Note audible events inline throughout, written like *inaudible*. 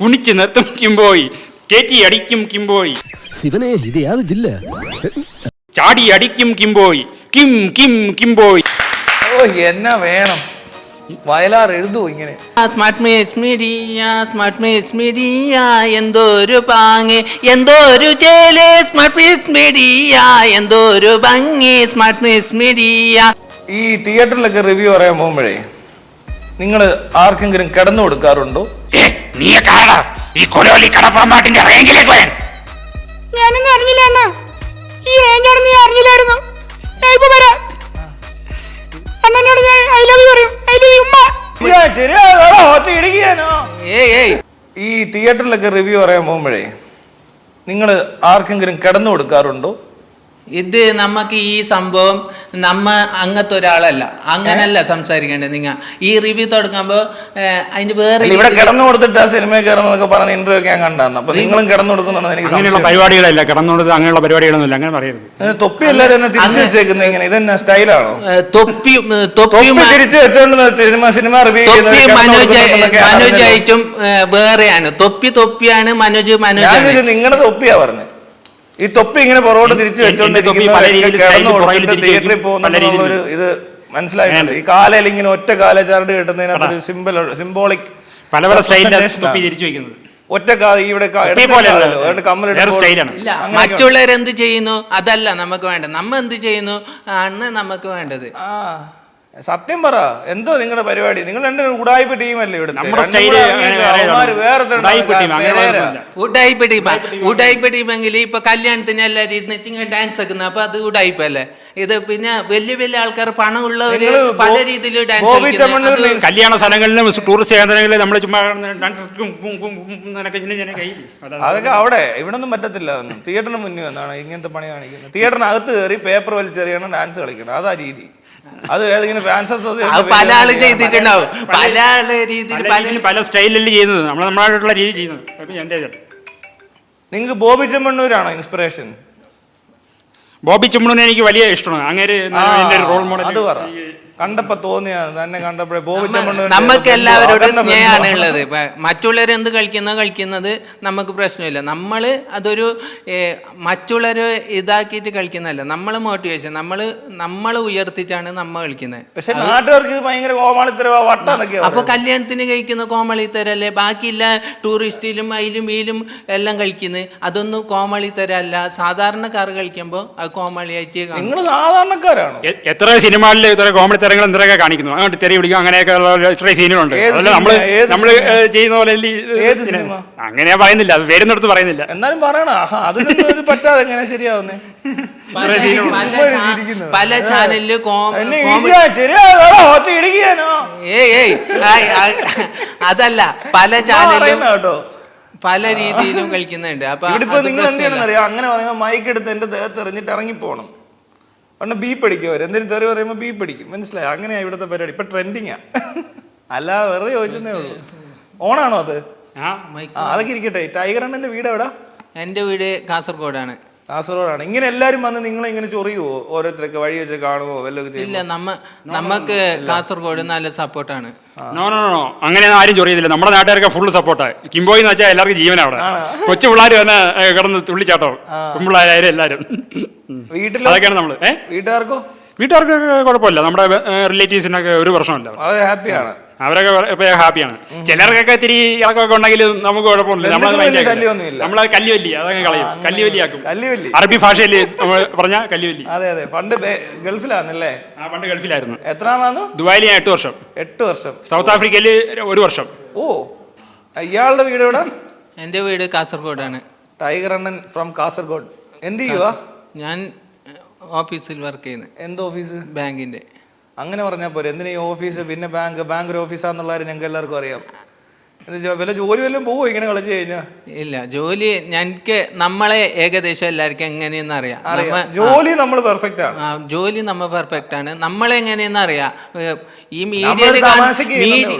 കുണിച്ച് നിർത്തും കിംബോയ് കേറ്റി അടിക്കും കിംബോയ്. ശിവനെ ഇത് യാത് ജില്ല? ചാടി അടിക്കും കിംബോയ് കിം കിം കിംബോയ്. ഓ എന്നാ വേണം. വയലാർ എഴുതു ഇങ്ങനെ? സ്മാർട്ട് മേസ് മീഡിയ സ്മാർട്ട് മേസ് മീഡിയ എന്തോരു പാങ്ങ് എന്തോരു ചേൽ. സ്മാർട്ട് മിസ് മീഡിയ എന്തോരു ഭംഗി. Smart miss media. ഈ തിയേറ്ററിലൊക്കെ റിവ്യൂ പറയാൻ പോകുമ്പോഴേ നിങ്ങൾ ആർക്കെങ്കിലും കിടന്നു കൊടുക്കാറുണ്ടോ? ഏ, നീ കാണ ഈ കൊലോലി കടപ്പാമ്പാട്ടിന്റെ റേഞ്ചിലേക്ക് വരാൻ. ഞാനൊന്നും അറിഞ്ഞില്ല അണ്ണാ. ഈ ഞാൻ അറിഞ്ഞില്ലായിരുന്നു. ഞാൻ ഇപ്പൊ വരാം. അണ്ണനോട് ഞാൻ ഐ ലവ് യു പറയും. ഐ ലവ് യു ഉമ്മ. ഈ തിയേറ്ററിലൊക്കെ റിവ്യൂ പറയാൻ പോകുമ്പോഴേ നിങ്ങൾ ആർക്കെങ്കിലും കിടന്നു കൊടുക്കാറുണ്ടോ? ഇത് നമുക്ക് ഈ സംഭവം നമ്മ അങ്ങനത്തെ ഒരാളല്ല അങ്ങനല്ല സംസാരിക്കേണ്ടത് നിങ്ങ ഈ റിവ്യൂ തുടങ്ങുമ്പോ അതിന് വേറെ ഇവിടെ കിടന്നു കൊടുത്തിട്ട് ആ സിനിമ കയറുന്നതൊക്കെ പറഞ്ഞ ഇന്റർവ്യൂ ഒക്കെ ഞാൻ കണ്ടായിരുന്നു. അപ്പൊ നിങ്ങളും കിടന്നു കൊടുക്കുന്നുണ്ടെന്ന് എനിക്ക് അങ്ങനെയുള്ള പരിപാടികളല്ല. കിടന്നു കൊടുത്ത് അങ്ങനെയുള്ള പരിപാടികളൊന്നുമില്ല. അങ്ങനെ പറയരുത്. തൊപ്പി എല്ലാരും എന്നെ തിരിച്ചു വെച്ചേക്കുന്നത് ഇങ്ങനെ. ഇതെന്നെ സ്റ്റൈലാണോ? തൊപ്പി തൊപ്പി തിരിച്ചു വെച്ചോണ്ട് സിനിമ സിനിമ റിവ്യൂ തൊപ്പി മനോജ് ആയിട്ടും വേറെയാണ്. തൊപ്പി തൊപ്പിയാണ് മനോജ് മനോജ് നിങ്ങളുടെ തൊപ്പിയാ പറഞ്ഞത്. ഈ തൊപ്പി ഇങ്ങനെ പുറകോട്ട് തിരിച്ചു രീതിയിൽ ഇത് മനസ്സിലായിട്ടുണ്ട്. ഈ കാലയിൽ ഇങ്ങനെ ഒറ്റ കാല ചാർട്ട് കിട്ടുന്നതിനകത്ത് ഒരു സിമ്പിൾ സിംബോളിക് പല പല സ്റ്റൈലിലാണ് തൊപ്പി തിരിച്ചു വെക്കുന്നത്. ഒറ്റ ഇവിടെ എന്ത് ചെയ്യുന്നു? അതല്ല നമുക്ക് വേണ്ടത്. നമ്മ എന്ത് ചെയ്യുന്നു? ആണ് നമുക്ക് വേണ്ടത്. ആ. സത്യം പറ. എന്തോ നിങ്ങളുടെ പരിപാടി? നിങ്ങൾ രണ്ടും ഉടായ്പ ടീമല്ലേ ഇവിടെ ടീമ ഉടായിപ്പ് ടീമെങ്കിൽ ഇപ്പൊ കല്യാണത്തിന് എല്ലാരും ഇരുന്നിട്ട് ഡാൻസ് ആക്കുന്ന അപ്പൊ അത് ഉടായിപ്പല്ലേ ഇത് പിന്നെ വലിയ വലിയ ആൾക്കാർ പണമുള്ളവർ പല രീതിയിൽ ഡാൻസ് കല്യാണ സ്ഥലങ്ങളിലും ടൂറിസ്റ്റ് കേന്ദ്രങ്ങളിലും നമ്മൾ ചുമ്മാ ഡാൻസ്. അതൊക്കെ അവിടെ ഇവിടെ ഒന്നും പറ്റത്തില്ല തിയേറ്ററിന് മുന്നിൽ വന്നാണ് ഇങ്ങനത്തെ പണി കാണിക്കുന്നത്. തിയേറ്ററിനകത്ത് കയറി പേപ്പർ വലിച്ചെറിയണം ഡാൻസ് കളിക്കണം അതാ രീതി. അത് ഏതെങ്കിലും ഫാൻസ് പല ആൾ ചെയ്തിട്ടുണ്ടാവും. പല ആൾ രീതിയിൽ പല പല സ്റ്റൈലിൽ ചെയ്യുന്നത്. നമ്മൾ നമ്മളായിട്ടുള്ള രീതി ചെയ്യുന്നത്. എന്റെ നിങ്ങൾക്ക് ബോബി ചെമ്മണ്ണൂരാണോ ഇൻസ്പിറേഷൻ ബോബി ചുമ്മണിനെ എനിക്ക് വലിയ ഇഷ്ടമാണ്. അങ്ങനെ ഒരു റോൾ മോഡൽ കണ്ടപ്പോ തോന്നിയ തന്നെ കണ്ടപ്പോഴേ നമുക്ക് എല്ലാവരോടും സ്നേഹമാണ് ഉള്ളത്. മറ്റുള്ളവർ എന്ത് കളിക്കുന്നോ കളിക്കുന്നത് നമുക്ക് പ്രശ്നമില്ല. നമ്മൾ അതൊരു മറ്റുള്ളവർ മറ്റുള്ളവരെ ഇതാക്കിയിട്ട് കളിക്കുന്നതല്ല. നമ്മൾ മോട്ടിവേഷൻ നമ്മൾ നമ്മൾ ഉയർത്തിയിട്ടാണ് നമ്മൾ കളിക്കുന്നത്. പക്ഷെ നാട്ടുകാർക്ക് ഇത് ഭയങ്കര അപ്പൊ കല്യാണത്തിന് കഴിക്കുന്ന കോമളിത്തരല്ലേ? ബാക്കിയില്ല ടൂറിസ്റ്റിലും അതിലും ഈലും എല്ലാം കളിക്കുന്നത് അതൊന്നും കോമളിത്തരല്ല. സാധാരണക്കാർ കളിക്കുമ്പോൾ അത് കോമളിയായിട്ട് നിങ്ങൾ സാധാരണക്കാരാണോ? എത്ര സിനിമകളിൽ ഇത്ര കോമഡി തരങ്ങൾ എന്തൊക്കെ കാണിക്കുന്നു? അങ്ങോട്ട് തെറി പിടിക്കും അങ്ങനെയൊക്കെ ഉള്ള ഇത്ര സീനുകളുണ്ട്. അതല്ല നമ്മൾ സിനിമ? നമ്മൾ ചെയ്യുന്ന പോലെ അല്ലേ ഏത് സിനിമ? അങ്ങനെ പറയുന്നില്ല. അത് വരുന്നിടത്ത് പറയുന്നില്ല. എന്നാലും പറയണം. ആഹാ അതിനൊന്നും *laughs* പറ്റാതെ എങ്ങനെ ശരിയാവുന്നേ? പല ചാനലിൽ അതല്ല. പല ചാനലിലും കേട്ടോ. പല രീതിയിലും കളിക്കുന്നുണ്ട്. അപ്പൊ നിങ്ങൾ എന്ത് ചെയ്യണം അറിയാം അങ്ങനെ പറയുമ്പോൾ മൈക്ക് എടുത്ത് എന്റെ ദേഹത്ത് എറിഞ്ഞിട്ട് ഇറങ്ങിപ്പോണം. ഒന്ന് ബി പഠിക്കും. അവർ എന്തെങ്കിലും തെറി പറയുമ്പോൾ ബി പഠിക്കും. മനസ്സിലായി? അങ്ങനെയാ ഇവിടുത്തെ പരിപാടി. ഇപ്പൊ ട്രെൻഡിങ്ങാ അല്ല വെറുതെ ചോദിച്ചതേ ഉള്ളൂ. ഓണാണോ അത്? അതൊക്കെ ഇരിക്കട്ടെ. ടൈഗർ അണ്ണന്റെ വീട് എവിടാ? എന്റെ വീട് കാസർഗോഡാണ്. കാസർഗോഡാണ്. ഇങ്ങനെ എല്ലാരും വന്ന് നിങ്ങളെ ഇങ്ങനെ ചൊറിയുവോ? ഓരോരുത്തരൊക്കെ വഴി വെച്ച് കാണുവോ? വല്ലതൊക്കെ ഇല്ല നമ്മ നമുക്ക് കാസർഗോഡ് നല്ല സപ്പോർട്ടാണ്. നോ നോ നോ അങ്ങനെ ആരും ചൊറിയതില്ല നമ്മുടെ നാട്ടുകാർക്ക് ഫുള്ള് സപ്പോർട്ടാണ് കിംബോയി എന്ന് വെച്ചാൽ എല്ലാവർക്കും ജീവന അവിടെ. കൊച്ചു പിള്ളേർ തന്നെ ഏ, കിടന്ന് തുള്ളിച്ചാട്ടോ. പെൺപിള്ളേരായാലും എല്ലാരും. വീട്ടിലോ? അതൊക്കെയാണ് നമ്മൾ. വീട്ടുകാർക്കോ? വീട്ടുകാർക്ക് കുഴപ്പമില്ല. നമ്മുടെ റിലേറ്റീവ്സിനൊക്കെ ഒരു പ്രശ്നമില്ല. വളരെ ഹാപ്പിയാണ് അവരൊക്കെ ഇപ്പൊ ഹാപ്പിയാണ്. ചിലർക്കൊക്കെ ഇത്തിരി ഇളക്കൊക്കെ ഉണ്ടെങ്കിൽ നമുക്ക് കുഴപ്പമൊന്നുമില്ല. നമ്മളത്. നമ്മളത് കല്ലുവല്ലി അതങ്ങ് കളയും. കല്ലുവല്ലിയാക്കും. കല്ലുവല്ലി. അറബി ഭാഷയിൽ നമ്മൾ പറഞ്ഞ കല്ലുവല്ലി. അതെ അതെ. പണ്ട് ഗൾഫിലാണല്ലേ ആ പണ്ട് ഗൾഫിലായിരുന്നു. എത്രാമാന്നു? ദുബായിൽ ഞാൻ എട്ട് വർഷം. എട്ട് വർഷം. സൗത്ത് ആഫ്രിക്കയിൽ ഒരു വർഷം. ഓ. ഇയാളുടെ വീട് എവിടെ? എന്റെ വീട് കാസർഗോഡാണ്. ടൈഗർ അണ്ണൻ ഫ്രം കാസർഗോഡ്. എന്ത് ചെയ്യുക ഞാൻ ഓഫീസിൽ വർക്ക് ചെയ്യുന്നത് എന്ത് ഓഫീസ്? ബാങ്കിന്റെ. അങ്ങനെ പറഞ്ഞാൽ പോരെ. എന്തിനാ ഈ ഓഫീസ്? പിന്നെ ബാങ്ക് ബാങ്ക് ഒരു ഓഫീസാന്നുള്ള കാര്യം ഞങ്ങൾക്ക് എല്ലാവർക്കും അറിയാം. വല്ല ജോലി വല്ലതും പോവോ ഇങ്ങനെ കളിച്ചു കഴിഞ്ഞാൽ ഇല്ല ജോലി ഞങ്ങൾക്ക് നമ്മളെ ഏകദേശം എല്ലാവർക്കും എങ്ങനെയെന്ന് അറിയാം. ജോലി നമ്മൾ പെർഫെക്റ്റ് ആണ്. ജോലി നമ്മൾ പെർഫെക്റ്റ് ആണ്. നമ്മളെങ്ങനെയെന്ന് അറിയാം. ഈ മീഡിയ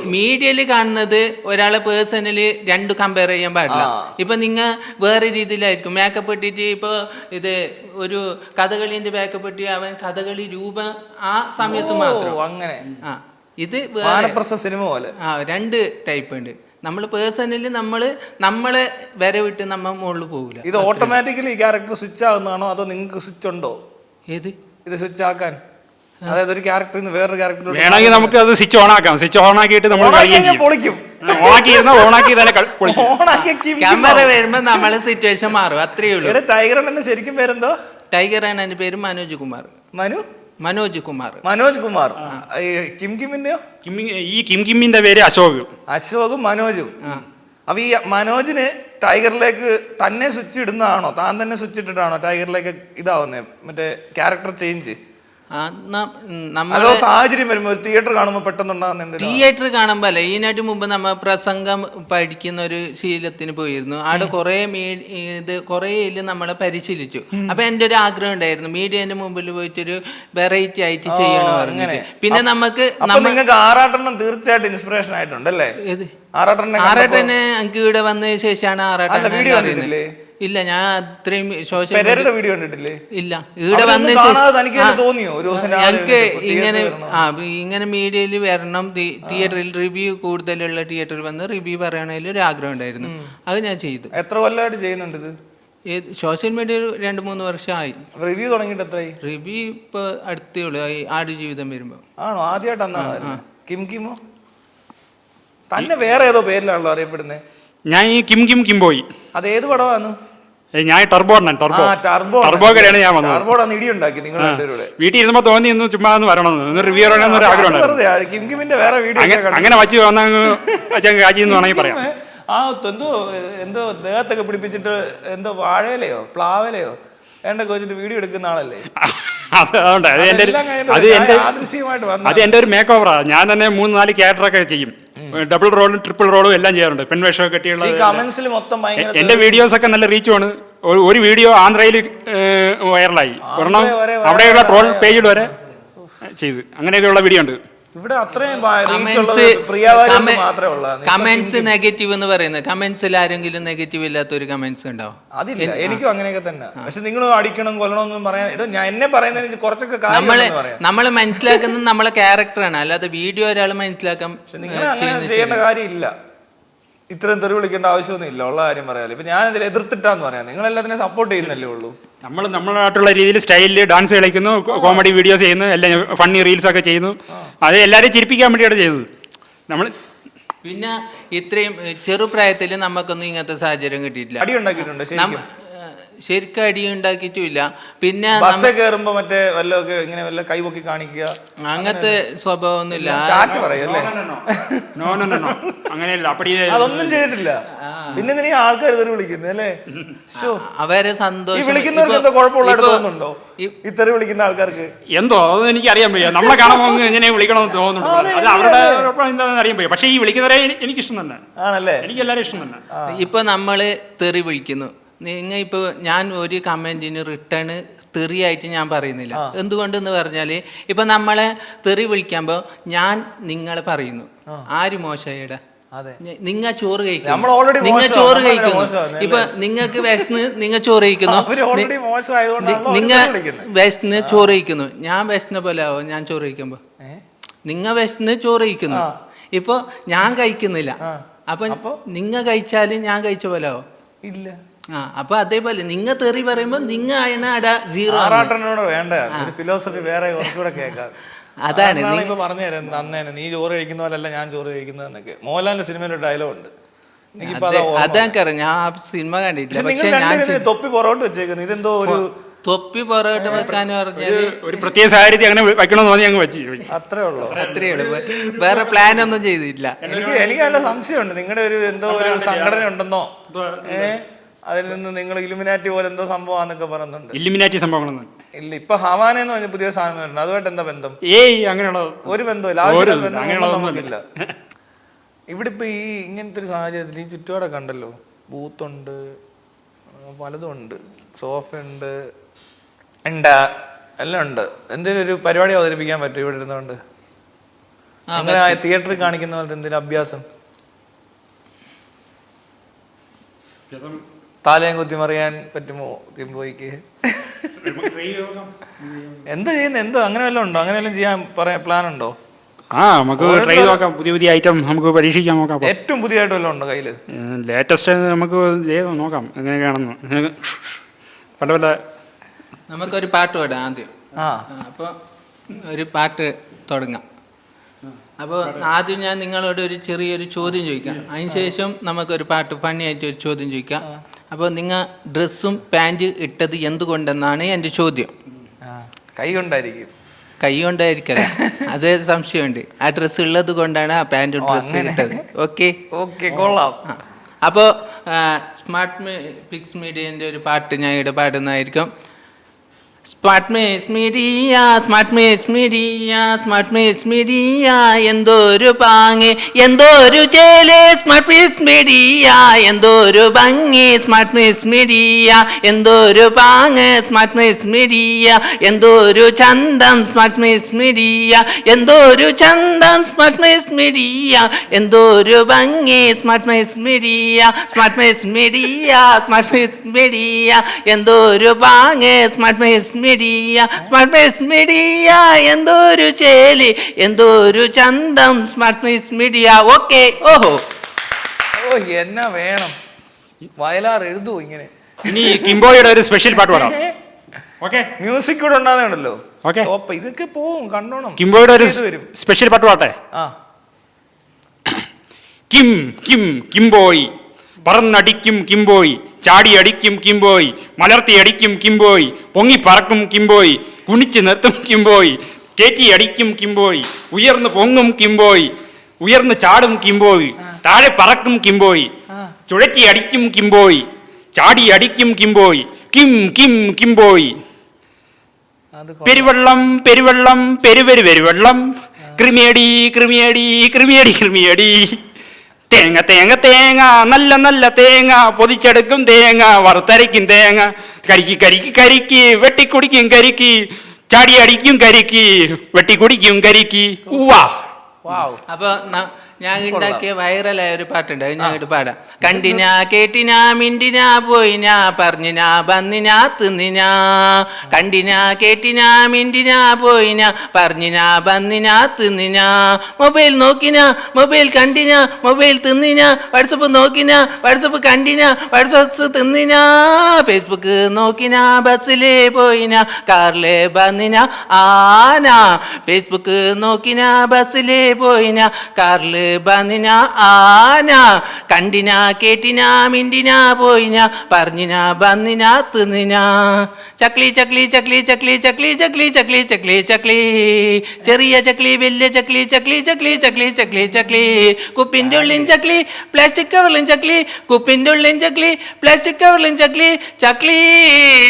മീഡിയയിൽ കാണുന്നത് ഒരാളെ പേഴ്സണലി രണ്ട് കമ്പയർ ചെയ്യാൻ പാടില്ല. ഇപ്പൊ നിങ്ങൾ വേറെ രീതിയിലായിരിക്കും. മേക്കപ്പ് ഇട്ടിട്ട് ഇപ്പൊ ഇത് ഒരു കഥകളിന്റെ മേക്കപ്പ് ഇട്ടി അവൻ കഥകളി രൂപ ആ സമയത്ത് മാത്രം. അങ്ങനെ. ആ ഇത് വേറെ. സിനിമ പോലെ. ആ രണ്ട് ടൈപ്പ് ഉണ്ട്. നമ്മൾ പേഴ്സണലി നമ്മൾ നമ്മളെ വരെ വിട്ട് നമ്മ മുകളിൽ പോകില്ല ഇത് ഓട്ടോമാറ്റിക്കലി ക്യാരക്ടർ സ്വിച്ച് ആകുന്നതാണോ അതോ നിങ്ങൾക്ക് സ്വിച്ച് ഉണ്ടോ? ഏത്? ഇത് സ്വിച്ച് ആക്കാൻ. അതായത് ഒരു ക്യാരക്ടറിൽ നിന്ന് വേറൊരു ക്യാരക്ടർ വേണമെങ്കിൽ നമുക്ക് അത് സ്വിച്ച് ഓൺ ആക്കാം. സ്വിച്ച് ഓൺ ആക്കിയിട്ട് നമ്മൾ പൊളിക്കും. ഓണാക്കി ഇരുന്ന ഓണാക്കി തന്നെ ക്യാമറ വരുമ്പോ നമ്മൾ സിറ്റുവേഷൻ മാറും. അത്രയേ ഉള്ളൂ. ടൈഗർ അണ്ണന്റെ ശരിക്കും പേരെന്തോ? ടൈഗർ ആണ് എന്റെ പേര് മനോജ് കുമാർ. മനു? മനോജ് കുമാർ. മനോജ് കുമാർ. ഈ കിം കിമിന്റെയോ ഈ കിം കിമ്മിന്റെ പേര് അശോക്. അശോകും മനോജും. അപ്പൊ ഈ മനോജിന് ടൈഗറിലേക്ക് തന്നെ സ്വിച്ച് ഇടുന്നതാണോ? താൻ തന്നെ സ്വിച്ച് ഇട്ടിട്ടാണോ ടൈഗറിലേക്ക് ഇതാവുന്നേ? മറ്റേ ക്യാരക്ടർ ചേഞ്ച് സാഹചര്യം തിയേറ്റർ കാണുമ്പോൾ പെട്ടെന്നുണ്ടാകുന്ന തിയേറ്റർ കാണുമ്പോൾ അല്ല ഇതിനായിട്ട് മുമ്പ് നമ്മ പ്രസംഗം പഠിക്കുന്ന ഒരു ശീലത്തിന് പോയിരുന്നു. അവിടെ കൊറേ ഇത് കൊറേ നമ്മളെ പരിശീലിച്ചു. അപ്പൊ എന്റെ ഒരു ആഗ്രഹം ഉണ്ടായിരുന്നു. മീഡിയന്റെ മുമ്പിൽ പോയിട്ട് ഒരു വെറൈറ്റി ആയിട്ട് ചെയ്യണം പറഞ്ഞിട്ട്. പിന്നെ നമുക്ക് നിങ്ങൾക്ക് ആറാട്ടെണ്ണം തീർച്ചയായിട്ടും ഇൻസ്പിറേഷൻ ആയിട്ടുണ്ട് അല്ലേ? ആറാട്ടന് എനിക്ക് ഇവിടെ വന്ന ശേഷമാണ് ആറാട്ടനെ ഇല്ല ഞാൻ അത്രയും സോഷ്യൽ വീഡിയോ കണ്ടിട്ടില്ലേ? ഇല്ല ഇവിടെ വന്ന ഞങ്ങൾക്ക് ഇങ്ങനെ ആ ഇങ്ങനെ മീഡിയയിൽ വരണം തിയേറ്ററിൽ റിവ്യൂ കൂടുതലുള്ള തിയേറ്ററിൽ വന്ന് റിവ്യൂ പറയണതിൽ ഒരു ആഗ്രഹം ഉണ്ടായിരുന്നു. അത് ഞാൻ ചെയ്തു. എത്ര കൊല്ലമായിട്ട് ചെയ്യുന്നുണ്ട് ഇത്? സോഷ്യൽ മീഡിയ രണ്ട് മൂന്ന് വർഷമായി. റിവ്യൂ തുടങ്ങിയിട്ട് എത്രയായി? റിവ്യൂ ഇപ്പൊ അടുത്തേ ഉള്ളൂ ആടുജീവിതം വരുമ്പോ. ആണോ? ആദ്യമായിട്ടാ അന്നാ കിം കിമോ? തന്നെ വേറെ ഏതോ പേരിലാണല്ലോ അറിയപ്പെടുന്നത്? ഞാൻ ഈ കിം കിം കിം കിംബോയി അത് ഏത് പടമാണ് ഞാൻ ടർബോ ടർബോ. ടർബോ ടർബോക്കരെയാണ് ഞാൻ വന്നത്. വീട്ടിൽ ഇരുന്നപ്പോ തോന്നി ഇന്ന് ചുമ്മാ ഒന്ന് വരണം റിവ്യൂ ആഗ്രഹം കിമിന്റെ വേറെ വീഡിയോ അങ്ങനെ വച്ച് വന്ന കാച്ചി എന്ന് വേണമെങ്കിൽ പറയാം. ആ എന്തോ എന്തോ ദേഹത്തൊക്കെ പിടിപ്പിച്ചിട്ട് എന്തോ വാഴയിലയോ പ്ലാവലയോ വേണ്ടൊക്കെ വെച്ചിട്ട് വീഡിയോ എടുക്കുന്ന ആളല്ലേ? അത് അതുകൊണ്ട് അത് എന്റെ. അത് എന്റെ ഒരു മേക്ക് ഓവറാണ് ഞാൻ തന്നെ മൂന്ന് നാല് ക്യാരക്ടറൊക്കെ ചെയ്യും. ഡബിൾ റോളും ട്രിപ്പിൾ റോളും എല്ലാം ചെയ്യാറുണ്ട്. പെൺവേഷമൊക്കെ കെട്ടിയുള്ള മൊത്തം എന്റെ വീഡിയോസ് ഒക്കെ നല്ല റീച്ചുമാണ് ഒരു- ഒരു വീഡിയോ ആന്ധ്രയിൽ വൈറലായി ഒരെണ്ണം അവിടെയുള്ള ട്രോൾ പേജിൽ വരെ ചെയ്ത്. അങ്ങനെയൊക്കെയുള്ള വീഡിയോ ഉണ്ട്. ഇവിടെ അത്രയും കമന്റ്സ് നെഗറ്റീവ് എന്ന് പറയുന്നത്. കമന്റ്സിൽ ആരെങ്കിലും നെഗറ്റീവ് ഇല്ലാത്ത ഒരു കമന്റ്സ് ഉണ്ടാവും അതില്ല എനിക്കും അങ്ങനെയൊക്കെ തന്നെ. പക്ഷെ നിങ്ങൾ അടിക്കണം കൊല്ലണം എന്നും പറയാൻ ഞാൻ എന്നെ പറയുന്നതിന് കുറച്ചൊക്കെ നമ്മൾ നമ്മൾ മനസ്സിലാക്കുന്നത് നമ്മളെ ക്യാരക്ടറാണ് അല്ലാതെ വീഡിയോ ഒരാൾ മനസ്സിലാക്കാൻ ചെയ്യേണ്ട കാര്യമില്ല. ഇത്രയും തെറി വിളിക്കേണ്ട ആവശ്യമൊന്നും ഇല്ല ഉള്ള കാര്യം പറയാലോ ഇപ്പൊ ഞാൻ എതിർത്തിട്ടാന്ന് പറയാം. നിങ്ങൾ എല്ലാത്തിനെ സപ്പോർട്ട് ചെയ്യുന്നല്ലേ ഉള്ളൂ. നമ്മൾ നമ്മളായിട്ടുള്ള രീതിയിൽ സ്റ്റൈലിൽ ഡാൻസ് കളിക്കുന്നു കോമഡി വീഡിയോസ് ചെയ്യുന്നു എല്ലാം ഫണ്ണി റീൽസ് ഒക്കെ ചെയ്യുന്നു. അത് എല്ലാവരെയും ചിരിപ്പിക്കാൻ വേണ്ടിയാണ് ചെയ്യുന്നത് നമ്മൾ പിന്നെ ഇത്രയും ചെറുപ്രായത്തിൽ നമുക്കൊന്നും ഇങ്ങനത്തെ സാഹചര്യം കിട്ടിയിട്ടില്ല. അടി ഉണ്ടാക്കിയിട്ടുണ്ട് ശരിക്കും അടി ഉണ്ടാക്കിയിട്ടുമില്ല. പിന്നെ ബസ്സിൽ കയറുമ്പോ മറ്റേ വല്ലതൊക്കെ ഇങ്ങനെ വല്ല കൈപൊക്കി കാണിക്കുക. അങ്ങനത്തെ സ്വഭാവമൊന്നുമില്ല. അങ്ങനെയല്ല. അതൊന്നും ചെയ്തിട്ടില്ല. പിന്നെ നീ ആൾക്കാർ വിളിക്കുന്നത് അല്ലേ. അവരെ സന്തോഷം വിളിക്കുന്നവർക്ക് എന്തോ കുഴപ്പമുള്ളതായിട്ട് തോന്നുന്നുണ്ടോ തെറി വിളിക്കുന്ന ആൾക്കാർക്ക്? എന്തോ? അതൊന്നും എനിക്ക് അറിയാൻ വയ്യ. നമ്മളെ കാണുമ്പോൾ ഇങ്ങനെ വിളിക്കണമെന്ന് തോന്നുന്നുണ്ട്. അത് അവരുടെ എന്താണെന്ന് അറിയാൻ വയ്യ. പക്ഷേ ഈ വിളിക്കുന്നവരെ എനി- എനിക്ക് ഇഷ്ടം തന്നെ. ആണല്ലേ? എനിക്ക് എല്ലാവരും ഇഷ്ടം തന്നെ. ഇപ്പൊ നമ്മൾ തെറി വിളിക്കുന്നു. നിങ്ങ ഇപ്പോൾ ഞാൻ ഒരു കമന്റിന് റിട്ടേൺ തെറിയായിട്ട് ഞാൻ പറയുന്നില്ല. എന്തുകൊണ്ടെന്ന് പറഞ്ഞാൽ ഇപ്പം നമ്മളെ തെറി വിളിക്കുമ്പോൾ ഞാൻ നിങ്ങളെ പറയുന്നു. ആര് മോശയുടെ? നിങ്ങ ചോറ് കഴിക്കുന്നു. already നിങ്ങ ചോറ് കഴിക്കുന്നു. ഇപ്പൊ നിങ്ങൾക്ക് വിശന്ന് നിങ്ങ ചോറ് കഴിക്കുന്നു. നിങ്ങ. വിശന്ന് ചോറ് കഴിക്കുന്നു. ഞാൻ വിശന്ന പോലെ ആവോ ഞാൻ ചോറ് കഴിക്കുമ്പോ? നിങ്ങ വിശന്ന് ചോറ് കഴിക്കുന്നു. ഇപ്പൊ ഞാൻ കഴിക്കുന്നില്ല. അപ്പൊ? നിങ്ങ കഴിച്ചാൽ ഞാൻ കഴിച്ച പോലെ ആവോ? ഇല്ല. ആ അപ്പൊ അതേപോലെ നിങ്ങ തെറി പറയുമ്പോ നിങ്ങ അയണ സീറോ ആറാട്ടനോട് വേണ്ട. ഒരു ഫിലോസഫി വേറെ കുറച്ചുകൂടെ കേൾക്കാം. അതാണ് നീ ഇപ്പൊ പറഞ്ഞു തരാം അന്നേനെ നീ ചോറ് കഴിക്കുന്ന പോലല്ല ഞാൻ ചോറ് കഴിക്കുന്നതെന്നൊക്കെ മോഹൻലാലിന്റെ സിനിമയിൽ ഡയലോഗുണ്ട് ഡയലോഗ് ഉണ്ട് എനിക്കിപ്പോ അതാ അതെനിക്കറിയാം ഞാൻ ആ സിനിമ കണ്ടിട്ടില്ല. പക്ഷെ ഞാൻ തൊപ്പി പുറകോട്ട് വെച്ചേക്കുന്നു ഇതെന്തോ ഒരു തൊപ്പി പുറകോട്ട് വെക്കാന്ന് പറഞ്ഞാൽ ഒരു പ്രത്യേക അങ്ങനെ അങ്ങ് വെച്ച് അത്രേ ഉള്ളൂ. അത്രേ ഉള്ളൂ. വേറെ പ്ലാൻ ഒന്നും ചെയ്തിട്ടില്ല. എനിക്ക് എനിക്ക് നല്ല സംശയമുണ്ട്. നിങ്ങളുടെ ഒരു എന്തോ ഒരു സംഘടന ഉണ്ടെന്നോ ഏ? അതിൽ നിന്ന് നിങ്ങൾ ഇലുമിനാറ്റി പോലെ എന്തോ സംഭവമാണെന്നൊക്കെ പറയുന്നുണ്ട്. ഇലുമിനാറ്റി സംഭവങ്ങളൊന്നും. ഇല്ല ഇപ്പൊ ഹവാന എന്ന് പറഞ്ഞ പുതിയ സാധനം വരുന്നുണ്ട് അതുമായിട്ട് എന്താ ബന്ധം? ഏയ് അങ്ങനെയുള്ള ഒരു ബന്ധമില്ല. നമുക്കില്ല ഇവിടെ ഇപ്പൊ ഈ ഇങ്ങനത്തെ ഒരു സാഹചര്യത്തിൽ ഈ ചുറ്റുപാടൊക്കെ ഉണ്ടല്ലോ. ബൂത്തുണ്ട് പലതും ഉണ്ട്. സോഫ ഉണ്ട്. ഉണ്ട്. എല്ലാം ഉണ്ട്. എന്തെങ്കിലും ഒരു പരിപാടി അവതരിപ്പിക്കാൻ പറ്റും ഇവിടെ ഇരുന്നുകൊണ്ട്? അങ്ങനെ തിയേറ്ററിൽ കാണിക്കുന്ന പോലത്തെ എന്തെങ്കിലും അഭ്യാസം താലയും കുത്തി മറിയാൻ പറ്റുമോ? കിംബോയ്ക്ക് എന്താ ചെയ്യുന്നത് എന്തോ അങ്ങനെ വല്ലതും ഉണ്ടോ? അങ്ങനെ വല്ലതും ചെയ്യാൻ പറയാൻ പ്ലാൻ ഉണ്ടോ? ആ നമുക്ക് ട്രൈ നോക്കാം. പുതിയ പുതിയ ഐറ്റം നമുക്ക് പരീക്ഷിക്കാൻ നോക്കാം. ഏറ്റവും പുതിയതായിട്ട് വല്ലതും ഉണ്ടോ കയ്യിൽ? ലേറ്റസ്റ്റ് നമുക്ക് ചെയ്ത് നോക്കാം. എങ്ങനെയൊക്കെയാണെന്ന്. പല പല നമുക്കൊരു പാട്ട് പാടാം ആദ്യം. ആ. അപ്പോൾ ഒരു പാട്ട് തുടങ്ങാം. അപ്പോൾ ആദ്യം ഞാൻ നിങ്ങളോട് ഒരു ചെറിയൊരു ചോദ്യം ചോദിക്കാം. അതിനുശേഷം നമുക്കൊരു പാട്ട് ഫണ്ണിയായിട്ട് ഒരു ചോദ്യം ചോദിക്കാം. അപ്പോൾ നിങ്ങൾ ഡ്രസ്സും പാന്റ് ഇട്ടത് എന്തുകൊണ്ടെന്നാണ് എന്റെ ചോദ്യം. കൈ കൊണ്ടായിരിക്കും. കൈ കൊണ്ടായിരിക്കല? അത് സംശയമുണ്ട്. ആ ഡ്രസ്സ് ഉള്ളത് കൊണ്ടാണ് ആ പാന്റ് ഡ്രസ്സ് ഇട്ടത്. ഓക്കെ. ഓക്കെ കൊള്ളാം. അപ്പോൾ സ്മാർട്ട് പിക്സ് മീഡിയന്റെ ഒരു പാട്ട് ഞാൻ ഇവിടെ പാടുന്നതായിരിക്കും. സ്മരിയ സ്മട്മേ സ്മരിയ സ്മട്മേ സ്മരിയ എന്തോരു പാങ്ങ് എന്തോരു ചേൽ സ്മട്മേ സ്മരിയ എന്തോരു ഭംഗി സ്മട്മേ സ്മരിയ എന്തോരു പാങ്ങ് സ്മട്മേ എന്തോരു ചന്തം സ്മട്മേ സ്മരിയ എന്തോരു ചന്തം സ്മട്മേ സ്മരിയ എന്തോരു ഭംഗി സ്മട്മേ സ്മരിയ സ്മട്മേ സ്മരിയ എന്തോരു പാങ്ങ് സ്മട്മേ മീഡിയ സ്മാർട്ട് സ്മിരിയ മീഡിയ എന്തോരു ചേലി എന്തൊരു ചന്തം സ്മാർട്ട് സ്മിരിയ മീഡിയ ഓക്കെ ഓഹോ. ഓ എന്നാ വേണം. വയലാർ എഴുതുവോ ഇങ്ങനെ? ഇനി കിംബോയുടെ ഒരു സ്പെഷ്യൽ പാട്ട് പാടാം. ഓക്കെ. മ്യൂസിക് കൂടെ ഉണ്ടാകുന്നുണ്ടല്ലോ ഓക്കെ. ഓപ്പ ഇതൊക്കെ പോവും കണ്ടോണം. കിംബോയുടെ ഒരു സ്പെഷ്യൽ പാട്ട് പാട്ടെ ആ. കിം കിം കിംബോയ്. പറന്നടിക്കും കിംബോയ്. ചാടി അടിക്കും കിംബോയ് മലർത്തി അടിക്കും കിംബോയ് പൊങ്ങി പറക്കും കിംബോയ് കുണിച്ച് നിർത്തും കിംബോയ് കേറ്റി അടിക്കും കിംബോയ് ഉയർന്നു പൊങ്ങും കിംബോയ് ഉയർന്നു ചാടും കിംബോയ് താഴെ പറക്കും കിംബോയ് ചുഴറ്റി അടിക്കും കിംബോയ് ചാടി അടിക്കും കിംബോയ് കിം കിം കിംബോയ്. പെരുവെള്ളം പെരുവെള്ളം പെരുവരു പെരുവെള്ളം. ക്രിമിയടി ക്രിമിയടി ക്രിമിയടി കൃമിയടി തേങ്ങ തേങ്ങ തേങ്ങ നല്ല നല്ല തേങ്ങ പൊതിച്ചെടുക്കും തേങ്ങ വറുത്തരയ്ക്കും തേങ്ങ കരിക്ക് കരിക്ക് കരിക്ക് വെട്ടിക്കുടിക്കും കരിക്ക് ചാടി അടിക്കും കരിക്ക് വെട്ടിക്കുടിക്കും കരിക്ക്. ഉവ്വാ. വാവ്. അപ്പൊ ഞാൻ ഉണ്ടാക്കിയ വൈറലായ ഒരു പാട്ടുണ്ട് അത് ഞാൻ ഇട്ട് പാടാം. കണ്ടിനാ കേട്ടിനാ മിണ്ടിനാ പോയിനാ പറഞ്ഞിനാ ബന്നിനാ തിന്നിനാ. കണ്ടിനാ കേട്ടിനാ മിണ്ടിനാ പോയിനാ പറഞ്ഞിനാ ബന്നിനാ തിന്നിനാ. മൊബൈൽ നോക്കിനാ മൊബൈൽ കണ്ടിനാ മൊബൈൽ തിന്നിനാ. വാട്സപ്പ് നോക്കിനാ വാട്സപ്പ് കണ്ടിനാ വാട്സപ്പ് തിന്നിനാ. ഫേസ്ബുക്ക് നോക്കിനാ ബസ്സിലെ പോയിനാ കാറിലെ ബന്നിനാ ആന. ഫേസ്ബുക്ക് നോക്കിനാ ബസ്സിലെ പോയിനാ കാറിൽ ബന്നിനാ ആന കണ്ടിന കേട്ടിന മിണ്ടിന പോയിന പറഞ്ഞിന ബന്നിനാ തിന്നിന ചക്ലി ചക്ലി ചക്ലി ചക്ലി ചക്ലി ചക്ലി ചക്ലി ചക്ലി ചക്ലി ചെറിയ ചക്ലി വലിയ ചക്ലി ചക്ലി ചക്ലി ചക്ലി ചക്ലി ചക്ലി കുപ്പിന്റെ ഉള്ളിൻ ചക്ലി പ്ലാസ്റ്റിക് കവറിലും ചക്ലി കുപ്പിന്റെ ഉള്ളിൻ ചക്ലി പ്ലാസ്റ്റിക് കവറിലും ചക്ലി ചക്ലി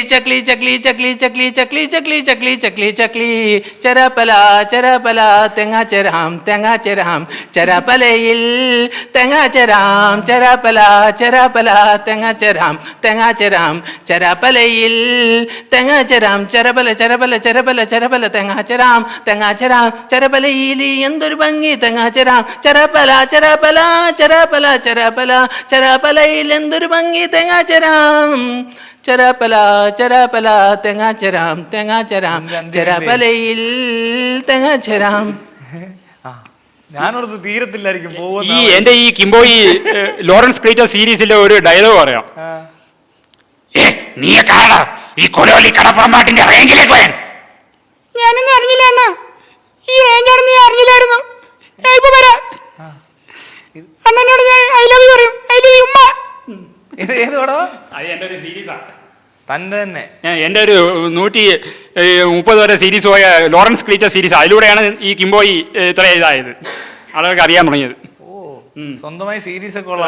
ചക്ലി ചക്ലി ചക്ലി ചക്ലി ചക്ലി ചക്ലി ചക്ലി ചക്ലി ചക്ലി ചരപ്പല ചരപ്പല തെങ്ങ ചെരാം തെങ്ങ ചെരാം ചരപ്പലയിൽ തെങ്ങാചരാം ചരപ്പല ചരപ്പല തെങ്ങാചരാം തെങ്ങാചരാം ചരപ്പലയിൽ തെങ്ങാചരാം ചരപല ചരപല ചരപല ചരപല തെങ്ങാചരാം തെങ്ങാചരാം ചരപലയിൽ എന്തൊരു ഭംഗി തെങ്ങാചരാം ചരപ്പല ചരപ്പല ചരപ്പല ചരപ്പല. ചരപ്പലയിൽ എന്തൊരു ഭംഗി തെങ്ങാചരാം ചരപ്പല ചരപ്പല തെങ്ങാചരാം തെങ്ങാചരാം ചരപ്പലയിൽ തെങ്ങാചരാം ഞാനോടത്ത് തീരത്തില്ലായിരിക്കും ഈ എന്റെ ഈ കിംബോയി ലോറൻസ് ക്രീറ്റർ സീരീസിലെ ഒരു ഡയലോഗ് പറയാം ഏ നീ കാണാ ഈ കൊലോലി കടപ്പാമ്പാട്ടിന്റെ റേഞ്ചിലേക്ക് വരാൻ. ഞാനൊന്നും അറിഞ്ഞില്ല അണ്ണ. ഈ റേഞ്ചാണെന്ന് ഞാൻ അറിഞ്ഞില്ലായിരുന്നു. ഞാൻ ഇപ്പൊ വരാം. അണ്ണനോട് ഞാൻ ഐ ലവ് യു പറയും. ഐ ലവ് യു ഉമ്മ. ഇത് ഏത് പടവാ? അത് എന്റെ ഒരു സീരീസാണ് തന്റെ തന്നെ എന്റെ ഒരു നൂറ്റി മുപ്പത് വരെ സീരീസ് പോയ ലോറൻസ് ക്ലീറ്റ സീരീസ് അതിലൂടെയാണ് ഈ കിംബോയി ഇത്ര ഇതായത്. ആളുകൾക്ക് അറിയാൻ തുടങ്ങിയത്. ഓ സ്വന്തമായി സീരീസ് ഒക്കെ ഉള്ള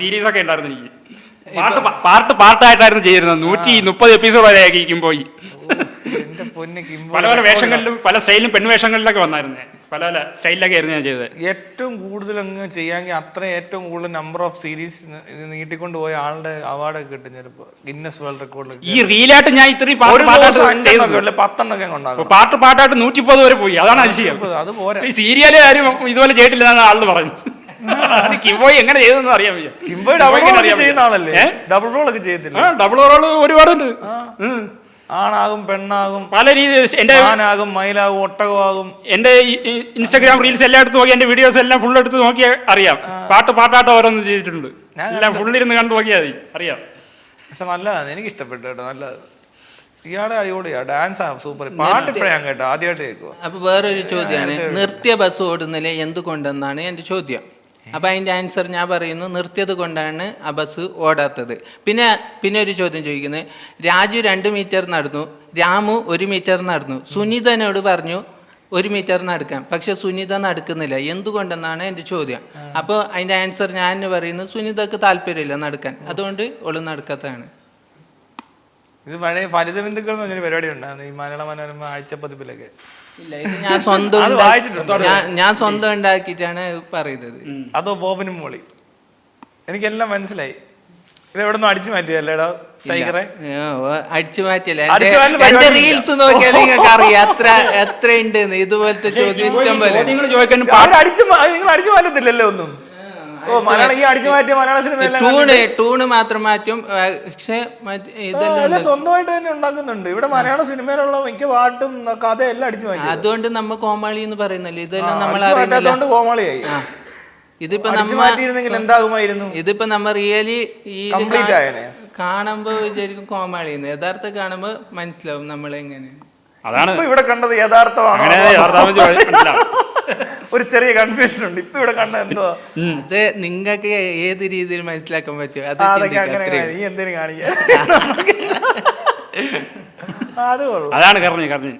സീരീസ് ഒക്കെ ഉണ്ടായിരുന്നു എനിക്ക്. പാർട്ട് പാർട്ട് പാർട്ടായിട്ടായിരുന്നു ചെയ്തിരുന്നത്. നൂറ്റി മുപ്പത് എപ്പിസോഡ് വരെ കിംബോയി. പല പല വേഷങ്ങളിലും പല സ്റ്റൈലിലും പെൺവേഷങ്ങളിലൊക്കെ വന്നായിരുന്നേ പല പല സ്റ്റൈലിലൊക്കെ ആയിരുന്നു ഞാൻ ചെയ്തത്. ഏറ്റവും കൂടുതൽ അങ്ങ് ചെയ്യാമെങ്കിൽ അത്ര ഏറ്റവും കൂടുതൽ നമ്പർ ഓഫ് സീരീസ് നീട്ടിക്കൊണ്ട് പോയ ആളുടെ അവാർഡ് ഒക്കെ കിട്ടും ചിലപ്പോ. ഗിന്നസ് വേൾഡ് റെക്കോർഡ് ഈ റീലായിട്ട് ഞാൻ ഇത്രയും പാട്ട് പാട്ടായിട്ട് പത്തെണ്ണൊക്കെ ഉണ്ടാകും പാട്ട് പാട്ടായിട്ട് നൂറ്റി മുപ്പത് വരെ പോയി. അതാണ് അതിശയം. അത് പോരാ. ഈ സീരിയൽ ആരും ഇതുപോലെ ചെയ്തിട്ടില്ലെന്നാണ് ആൾ പറഞ്ഞു കിംബോയ് എങ്ങനെ ചെയ്തെന്ന് അറിയാൻ വയ്യ. കിംബോയ് ഡബിൾ റോൾ ചെയ്യുന്ന ആളല്ലേ? ഡബിൾ റോൾ ഒക്കെ ചെയ്യത്തില്ല ആ ഡബിൾ റോൾ ഒരുപാടുണ്ട്. ആണാകും പെണ്ണാകും പല രീതിയിൽ എന്റെ ആനാകും മയിലാകും ഒട്ടകമാകും. എന്റെ ഇൻസ്റ്റാഗ്രാം റീൽസ് എല്ലാം എടുത്ത് നോക്കി എന്റെ വീഡിയോസ് എല്ലാം ഫുൾ എടുത്ത് നോക്കി അറിയാം. പാട്ട് പാട്ടായിട്ട് ഓരോന്ന് ചെയ്തിട്ടുണ്ട്. എല്ലാം ഫുള്ളിരുന്ന് കണ്ടു നോക്കിയാൽ മതി. അറിയാം. പക്ഷെ നല്ലതാണ്. എനിക്ക് ഇഷ്ടപ്പെട്ടു കേട്ടോ. നല്ലത്. ഇയാളെ അടിപൊളിയാ. ഡാൻസ് ആ സൂപ്പർ പാട്ട് ഇപ്പോഴാണ് കേട്ടോ ആദ്യമായിട്ട് കേൾക്കുക അപ്പൊ വേറൊരു ചോദ്യമാണ്. നിർത്തിയ ബസ് ഓടുന്നില്ല എന്തുകൊണ്ടെന്നാണ് എന്റെ ചോദ്യം. അപ്പൊ അതിന്റെ ആൻസർ ഞാൻ പറയുന്നു നിർത്തിയത് കൊണ്ടാണ് ആ ബസ് ഓടാത്തത്. പിന്നെ പിന്നെ ഒരു ചോദ്യം ചോദിക്കുന്നത് രാജു രണ്ട് മീറ്റർ നടന്നു രാമു ഒരു മീറ്റർ നടന്നു. സുനിതനോട് പറഞ്ഞു ഒരു മീറ്റർ നടക്കാം. പക്ഷെ സുനിത നടക്കുന്നില്ല. എന്തുകൊണ്ടെന്നാണ് എന്റെ ചോദ്യം. അപ്പോൾ അതിന്റെ ആൻസർ ഞാൻ പറയുന്നു സുനിതക്ക് താല്പര്യമില്ല നടക്കാൻ. അതുകൊണ്ട് ഒളി നടക്കാത്തതാണ്. ഇത് പഴയ ഫലിത ബിന്ദുക്കൾ എന്ന് പറഞ്ഞൊരു പരിപാടി ഉണ്ടായിരുന്നു ഈ മലയാള മനോരമ ആഴ്ചപ്പതിപ്പിലൊക്കെ. ഇല്ല ഇത് ഞാൻ സ്വന്തം അത് വായിച്ചിട്ടുണ്ടോ? ഞാൻ ഞാൻ സ്വന്തം ഉണ്ടാക്കിയിട്ടാണ് പറയുന്നത്. അതോ ബോബനും മോളി? എനിക്കെല്ലാം മനസ്സിലായി. ഇത് എവിടെ നിന്ന് അടിച്ചു മാറ്റിയല്ലേടാ ടൈഗറെ? ഏ, ഓ, അടിച്ചു മാറ്റിയല്ല? അടിച്ചു മാറ്റൽ എന്റെ പരിപാടി റീൽസ് നോക്കിയാൽ നിങ്ങൾക്ക് അറിയാം. എത്ര *laughs* എത്ര ഉണ്ട് ഇതുപോലത്തെ ചോദ്യം ഇഷ്ടം പോലെ. ചോദിക്കാൻ അടിച്ചു നിങ്ങൾ അടിച്ചു മാറ്റത്തില്ലല്ലോ ഒന്നും. ടൂണ് ടൂണ് മാത്രം മാറ്റും പക്ഷേ ഇതെല്ലാം. സ്വന്തമായിട്ട് തന്നെ ഉണ്ടാക്കുന്നുണ്ട്. ഇവിടെ മലയാള സിനിമയിലുള്ള മിക്ക പാട്ടും കഥ എല്ലാം അടിച്ചു മാറ്റി. അതുകൊണ്ട് നമ്മ കോമാളി എന്ന് പറയുന്നില്ല? ഇതെല്ലാം നമ്മൾ അടിച്ചു കോമാളിയായി. ഇതിപ്പോ നമ്മൾ നമ്മ എന്താകുമായിരുന്നു? ഇതിപ്പോ നമ്മ റിയലി ഈ കംപ്ലീറ്റ് ആയേനെ. കാണുമ്പോ വിചാരിക്കും കോമാളി യഥാർത്ഥ കാണുമ്പോ മനസ്സിലാവും നമ്മളെങ്ങനെ അതാണ് ഇപ്പൊ ഇവിടെ കണ്ടത് യഥാർത്ഥമാണ് ഒരു ചെറിയ കൺഫ്യൂഷൻ ഉണ്ട്. ഇപ്പൊ ഇവിടെ കണ്ട എന്തോ അത് നിങ്ങൾക്ക് ഏത് രീതിയിൽ മനസ്സിലാക്കാൻ പറ്റും? അത് അതൊക്കെ ചിന്തിക്കുക അങ്ങനെ അത്രേ. നീ എന്തേലും കാണിക്കാൻ? *laughs* *laughs* അത് കൊള്ളാം. അതാണ് കറഞ്ഞു കറഞ്ഞു